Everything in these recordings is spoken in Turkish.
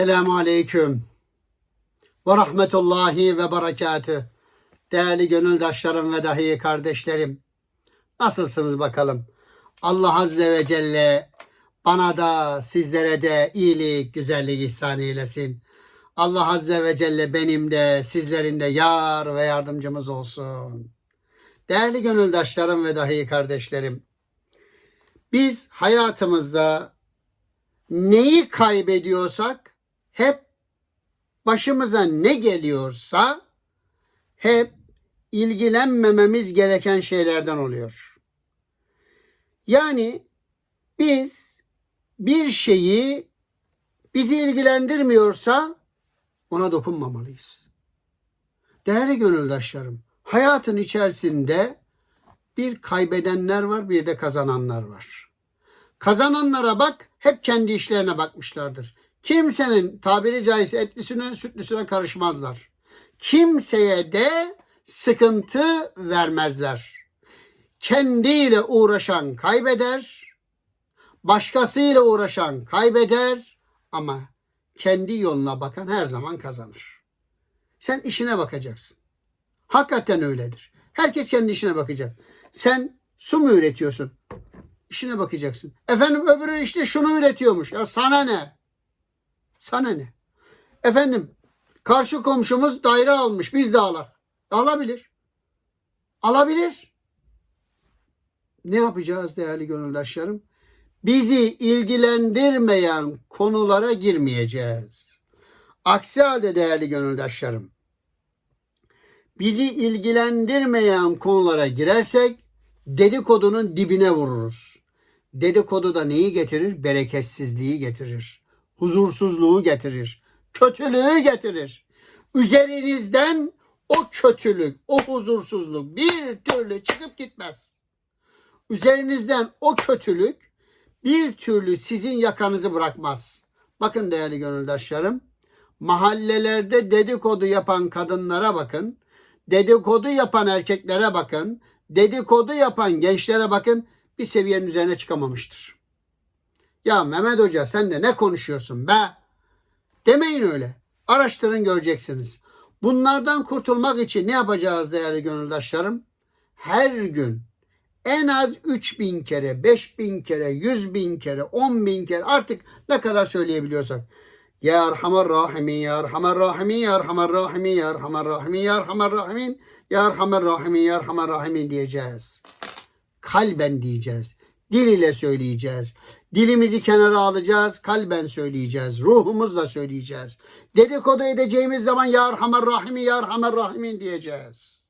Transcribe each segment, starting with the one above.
Selamun Aleyküm ve Rahmetullahi ve Berekatü. Değerli gönüldaşlarım ve dahi kardeşlerim. Nasılsınız bakalım? Allah Azze ve Celle bana da sizlere de iyilik, güzellik ihsan eylesin. Allah Azze ve Celle benim de sizlerin de yar ve yardımcımız olsun. Değerli gönüldaşlarım ve dahi kardeşlerim. Biz hayatımızda neyi kaybediyorsak hep başımıza ne geliyorsa hep ilgilenmememiz gereken şeylerden oluyor. Yani biz bir şeyi bizi ilgilendirmiyorsa ona dokunmamalıyız. Değerli gönüldaşlarım, hayatın içerisinde bir kaybedenler var, bir de kazananlar var. Kazananlara bak, hep kendi işlerine bakmışlardır. Kimsenin tabiri caizse etlisine sütlüsüne karışmazlar. Kimseye de sıkıntı vermezler. Kendiyle uğraşan kaybeder, başkasıyla uğraşan kaybeder ama kendi yoluna bakan her zaman kazanır. Sen işine bakacaksın. Hakikaten öyledir. Herkes kendi işine bakacak. Sen su mu üretiyorsun? İşine bakacaksın. Efendim öbürü işte şunu üretiyormuş. Ya sana ne? Sana ne? Efendim karşı komşumuz daire almış. Biz de alak. Alabilir. Alabilir. Ne yapacağız değerli gönüldaşlarım? Bizi ilgilendirmeyen konulara girmeyeceğiz. Aksi halde değerli gönüldaşlarım, bizi ilgilendirmeyen konulara girersek dedikodunun dibine vururuz. Dedikodu da neyi getirir? Bereketsizliği getirir. Huzursuzluğu getirir. Kötülüğü getirir. Üzerinizden o kötülük, o huzursuzluk bir türlü çıkıp gitmez. Üzerinizden o kötülük bir türlü sizin yakanızı bırakmaz. Bakın değerli gönüldaşlarım, mahallelerde dedikodu yapan kadınlara bakın, dedikodu yapan erkeklere bakın, dedikodu yapan gençlere bakın bir seviyenin üzerine çıkamamıştır. Ya Mehmet Hoca sen de ne konuşuyorsun be? Demeyin öyle. Araştırın göreceksiniz. Bunlardan kurtulmak için ne yapacağız değerli gönüldaşlarım? Her gün en az 3000 kere, 5000 kere, 100 bin kere, 10 bin kere artık ne kadar söyleyebiliyorsak. Ya Erhamer Rahimin, Ya Erhamer Rahimin, Ya Erhamer Rahimin, Ya Erhamer Rahimin, Ya Erhamer Rahimin, Ya Erhamer Rahimin, Ya Erhamer Rahimin diyeceğiz. Kalben diyeceğiz. Dil ile söyleyeceğiz. Dilimizi kenara alacağız, kalben söyleyeceğiz. Ruhumuzla söyleyeceğiz. Dedikodu edeceğimiz zaman Ya Erhamer Rahimin, Ya Erhamer Rahimin diyeceğiz.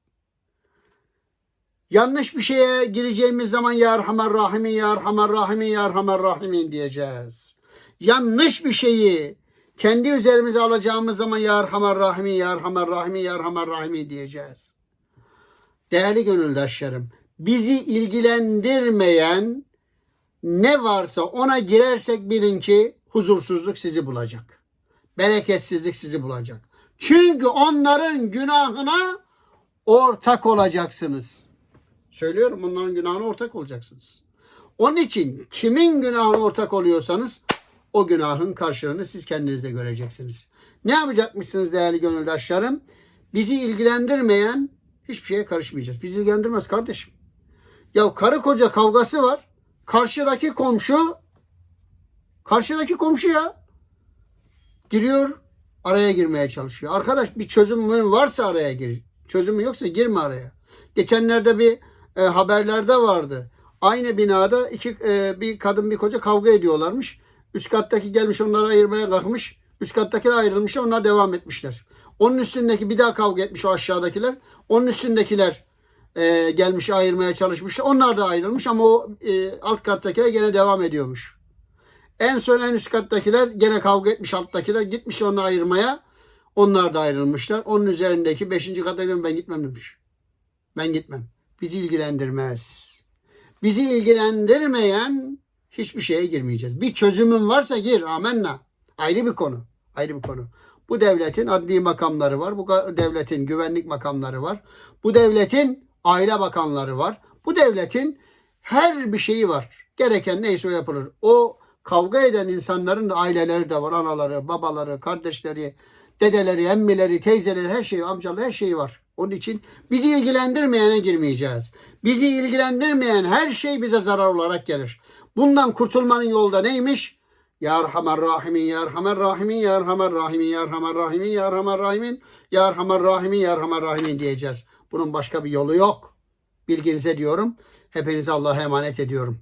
Yanlış bir şeye gireceğimiz zaman Ya Erhamer Rahimin, Ya Erhamer Rahimin, Ya Erhamer Rahimin diyeceğiz. Yanlış bir şeyi kendi üzerimize alacağımız zaman Ya Erhamer Rahimin, Ya Erhamer Rahimin, Ya Erhamer Rahimin diyeceğiz. Değerli gönüldaşlarım, bizi ilgilendirmeyen ne varsa ona girersek bilin ki huzursuzluk sizi bulacak. Bereketsizlik sizi bulacak. Çünkü onların günahına ortak olacaksınız. Söylüyorum onların günahına ortak olacaksınız. Onun için kimin günahına ortak oluyorsanız o günahın karşılığını siz kendinizde göreceksiniz. Ne yapacakmışsınız değerli gönüldaşlarım? Bizi ilgilendirmeyen hiçbir şeye karışmayacağız. Bizi ilgilendirmez kardeşim. Ya karı koca kavgası var. Karşıdaki komşu karşıdaki komşu ya giriyor araya girmeye çalışıyor. Arkadaş bir çözümün varsa araya gir. Çözümü yoksa girme araya. Geçenlerde bir e, haberlerde vardı. Aynı binada iki e, bir kadın bir koca kavga ediyorlarmış. Üst kattaki gelmiş onları ayırmaya kalkmış. Üst kattakiler ayrılmış onlar devam etmişler. Onun üstündeki bir daha kavga etmiş o aşağıdakiler. Onun üstündekiler e, gelmiş ayırmaya çalışmışlar. Onlar da ayrılmış ama o e, alt kattakiler gene devam ediyormuş. En son en üst kattakiler gene kavga etmiş alttakiler. Gitmiş onu ayırmaya. Onlar da ayrılmışlar. Onun üzerindeki beşinci kata diyorum ben gitmem demiş. Ben gitmem. Bizi ilgilendirmez. Bizi ilgilendirmeyen hiçbir şeye girmeyeceğiz. Bir çözümün varsa gir. Amenna. Ayrı bir konu. Ayrı bir konu. Bu devletin adli makamları var. Bu devletin güvenlik makamları var. Bu devletin aile bakanları var. Bu devletin her bir şeyi var. Gereken neyse o yapılır. O kavga eden insanların da aileleri de var. Anaları, babaları, kardeşleri, dedeleri, emmileri, teyzeleri, her şeyi, amcaları, her şeyi var. Onun için bizi ilgilendirmeyene girmeyeceğiz. Bizi ilgilendirmeyen her şey bize zarar olarak gelir. Bundan kurtulmanın yolu da neymiş? Ya Erhamer Rahimin, Ya Erhamer Rahimin, Ya Erhamer Rahimin, Ya Erhamer Rahimin, Ya Erhamer Rahimin, Ya Erhamer Rahimin, Ya Erhamer Rahimin diyeceğiz. Bunun başka bir yolu yok. Bilginize diyorum. Hepinizi Allah'a emanet ediyorum.